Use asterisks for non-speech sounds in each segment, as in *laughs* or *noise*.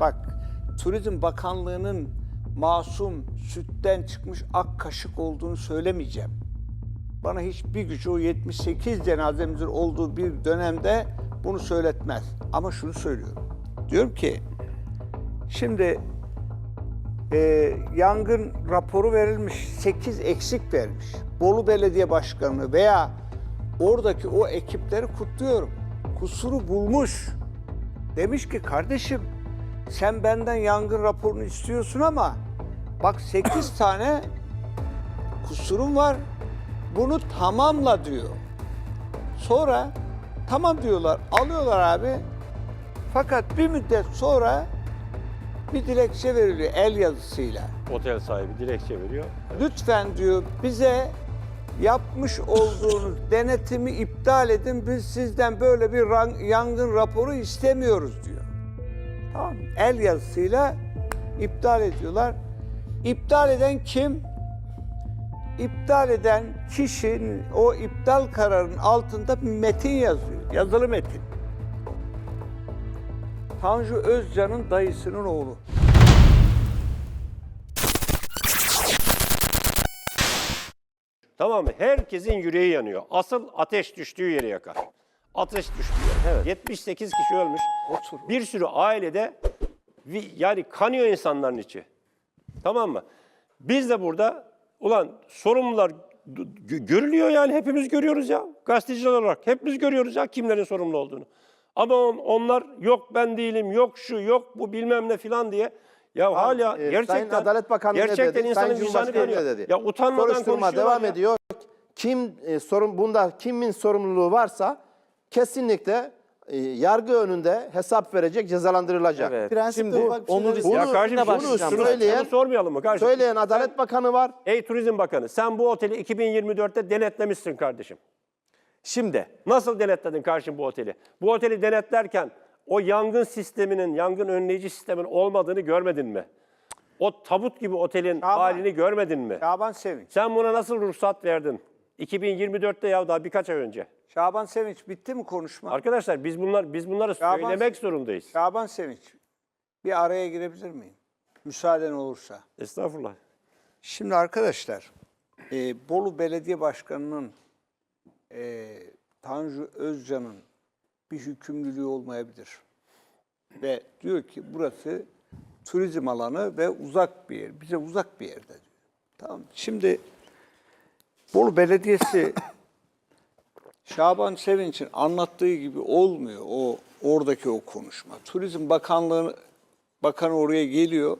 Bak Turizm Bakanlığı'nın masum sütten çıkmış ak kaşık olduğunu söylemeyeceğim. Bana hiçbir güç o 78 cenazemizin olduğu bir dönemde bunu söyletmez. Ama şunu söylüyorum. Diyorum ki şimdi e, yangın raporu verilmiş, 8 eksik vermiş. Bolu Belediye Başkanı veya oradaki o ekipleri kutluyorum. Kusuru bulmuş. Demiş ki kardeşim sen benden yangın raporunu istiyorsun ama bak 8 *clears throat* tane kusurum var. Bunu tamamla diyor. Sonra tamam diyorlar, alıyorlar abi. Fakat bir müddet sonra bir dilekçe veriliyor el yazısıyla. Otel sahibi dilekçe veriyor. Lütfen diyor bize yapmış olduğunuz *laughs* denetimi iptal edin. Biz sizden böyle bir yangın raporu istemiyoruz diyor. Tamam? El yazısıyla iptal ediyorlar. İptal eden kim? İptal eden kişinin o iptal kararının altında bir metin yazıyor. Yazılı metin. Tanju Özcan'ın dayısının oğlu. Tamam? Herkesin yüreği yanıyor. Asıl ateş düştüğü yeri yakar. Ateş düştüğü yer. 78 kişi ölmüş. Otur. Bir sürü ailede yani kanıyor insanların içi. Tamam mı? Biz de burada ulan sorumlular görülüyor yani hepimiz görüyoruz ya. Gazeteciler olarak hepimiz görüyoruz ya kimlerin sorumlu olduğunu. Ama on- onlar yok ben değilim, yok şu, yok bu bilmem ne filan diye ya hala e, gerçekten Sayın Adalet Bakanı ne gerçekten dedi? insanın vicdanı ne dedi? Ya utanmadan Soruşturma devam ya. ediyor. Kim e, sorun bunda kimin sorumluluğu varsa kesinlikle e, yargı önünde hesap verecek, cezalandırılacak. Evet. Prensipte Şimdi ufak bir onur şey- Bunu- ya kardeşim bunu şunu, şunu, söyleyen- şunu sormayalım mı kardeşim? Söyleyen Adalet Bakanı var. Ey Turizm Bakanı sen bu oteli 2024'te denetlemişsin kardeşim. Şimdi Nasıl denetledin kardeşim bu oteli? Bu oteli denetlerken o yangın sisteminin, yangın önleyici sistemin olmadığını görmedin mi? O tabut gibi otelin Şaban. halini görmedin mi? Şaban Sevinç. Sen buna nasıl ruhsat verdin? 2024'te ya daha birkaç ay önce. Şaban Sevinç bitti mi konuşma? Arkadaşlar biz bunlar biz bunları Şaban- söylemek zorundayız. Şaban Sevinç. Bir araya girebilir miyim? Müsaaden olursa. Estağfurullah. Şimdi arkadaşlar, e, Bolu Belediye Başkanı'nın e, Tanju Özcan'ın bir hükümlülüğü olmayabilir. Ve diyor ki burası turizm alanı ve uzak bir yer. Bize uzak bir yerde diyor. Tamam. Şimdi Bolu Belediyesi *coughs* Şaban Sevinç'in anlattığı gibi olmuyor o oradaki o konuşma. Turizm Bakanlığı Bakanı oraya geliyor.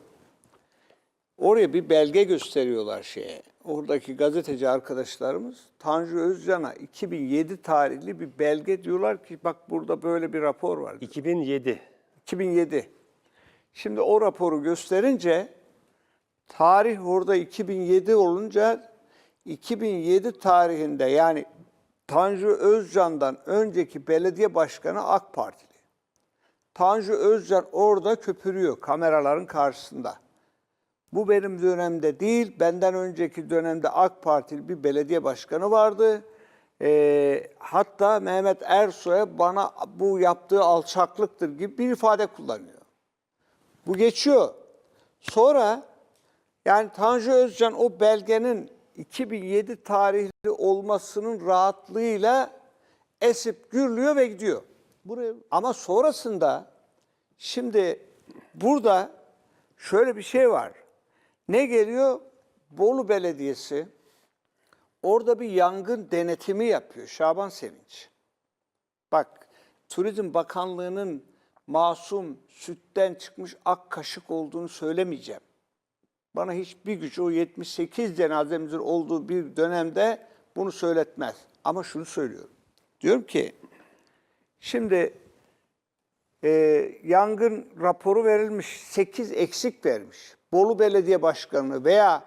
Oraya bir belge gösteriyorlar şeye. Oradaki gazeteci arkadaşlarımız Tanju Özcan'a 2007 tarihli bir belge diyorlar ki bak burada böyle bir rapor var. 2007. 2007. Şimdi o raporu gösterince tarih orada 2007 olunca 2007 tarihinde yani Tanju Özcan'dan önceki belediye başkanı AK Partili. Tanju Özcan orada köpürüyor kameraların karşısında. Bu benim dönemde değil, benden önceki dönemde AK Partili bir belediye başkanı vardı. Ee, hatta Mehmet Ersoy'a bana bu yaptığı alçaklıktır gibi bir ifade kullanıyor. Bu geçiyor. Sonra yani Tanju Özcan o belgenin 2007 tarihli olmasının rahatlığıyla esip gürlüyor ve gidiyor. Buraya. Ama sonrasında şimdi burada şöyle bir şey var. Ne geliyor? Bolu Belediyesi orada bir yangın denetimi yapıyor Şaban Sevinç. Bak Turizm Bakanlığı'nın masum sütten çıkmış ak kaşık olduğunu söylemeyeceğim. Bana hiçbir güç o 78 cenazemizin olduğu bir dönemde bunu söyletmez. Ama şunu söylüyorum. Diyorum ki şimdi e, yangın raporu verilmiş, 8 eksik vermiş. Bolu Belediye Başkanı veya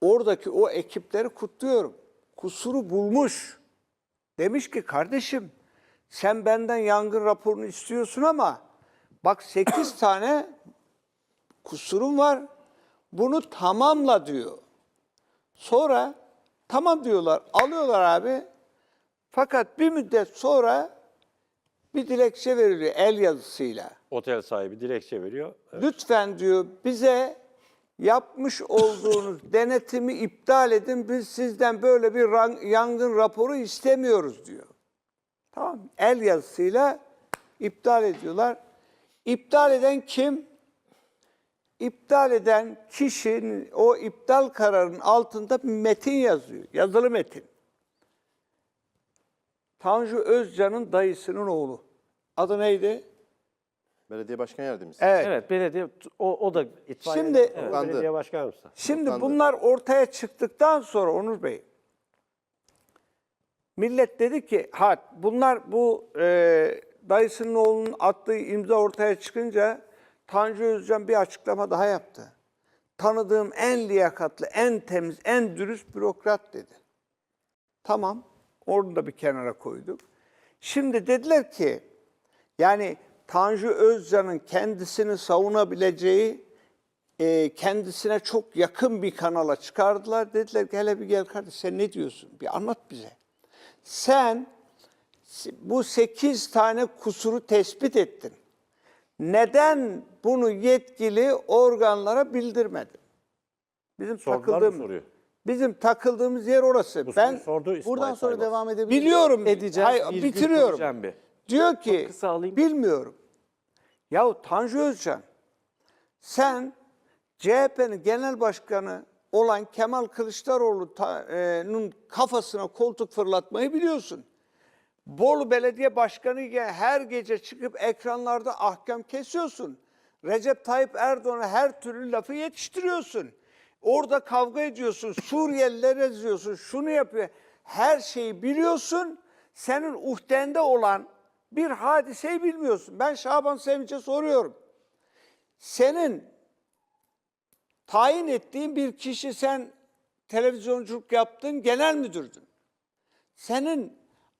oradaki o ekipleri kutluyorum. Kusuru bulmuş. Demiş ki kardeşim sen benden yangın raporunu istiyorsun ama bak 8 tane kusurum var. Bunu tamamla diyor. Sonra tamam diyorlar, alıyorlar abi. Fakat bir müddet sonra bir dilekçe veriliyor el yazısıyla. Otel sahibi dilekçe veriyor. Lütfen diyor bize yapmış olduğunuz *laughs* denetimi iptal edin. Biz sizden böyle bir yangın raporu istemiyoruz diyor. Tamam. El yazısıyla iptal ediyorlar. İptal eden kim? İptal eden kişinin o iptal kararının altında bir metin yazıyor. Yazılı metin. Tanju Özcan'ın dayısının oğlu. Adı neydi? Belediye başkan yardımcısı. Evet. Evet belediye o, o da itfaiye. Şimdi Evet. Belediye başkanı mısın? Şimdi bunlar ortaya çıktıktan sonra Onur Bey, millet dedi ki, ha bunlar bu e, dayısının oğlunun attığı imza ortaya çıkınca Tanju Özcan bir açıklama daha yaptı. Tanıdığım en liyakatlı, en temiz, en dürüst bürokrat dedi. Tamam, onu da bir kenara koyduk. Şimdi dediler ki, yani Tanju Özcan'ın kendisini savunabileceği e, kendisine çok yakın bir kanala çıkardılar. Dediler ki hele bir gel kardeş sen ne diyorsun? Bir anlat bize. Sen bu sekiz tane kusuru tespit ettin. Neden bunu yetkili organlara bildirmedin? Bizim Sordular mı takıldığımız, soruyu? bizim takıldığımız yer orası. Bu ben soruyu sordu İsmail Buradan sonra Saymaz. devam edebiliriz. biliyorum. Edeceğiz. Hayır, virgül bitiriyorum. bir. Diyor ki kısa alayım. bilmiyorum. Yahu Tanju Özcan sen CHP'nin genel başkanı olan Kemal Kılıçdaroğlu'nun kafasına koltuk fırlatmayı biliyorsun. Bolu Belediye Başkanı her gece çıkıp ekranlarda ahkam kesiyorsun. Recep Tayyip Erdoğan'a her türlü lafı yetiştiriyorsun. Orada kavga ediyorsun, Suriyeliler eziyorsun, şunu yapıyor. Her şeyi biliyorsun. Senin uhdende olan bir hadiseyi bilmiyorsun. Ben Şaban Sevinç'e soruyorum. Senin tayin ettiğin bir kişi sen televizyonculuk yaptın, genel müdürdün. Senin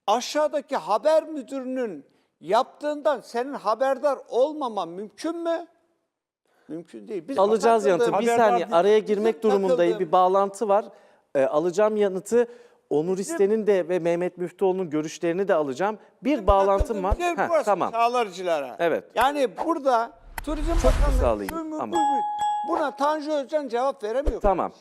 aşağıdaki haber müdürünün yaptığından senin haberdar olmaman mümkün mü? Mümkün değil. Biz Alacağız yanıtı. Bir Haberdar saniye değil. araya Bizim girmek durumundayım. takıldığımız- Bir bağlantı var. Ee, alacağım yanıtı. Onur İsten'in de ve Mehmet Müftüoğlu'nun görüşlerini de alacağım. Bir bağlantım var. Yer Heh, burası, tamam. Sağlarcılara. Evet. Yani burada Turizm kısa Bakanlığı alayım şu mu, ama. bu mu? buna Tanju Özcan cevap veremiyor. Tamam.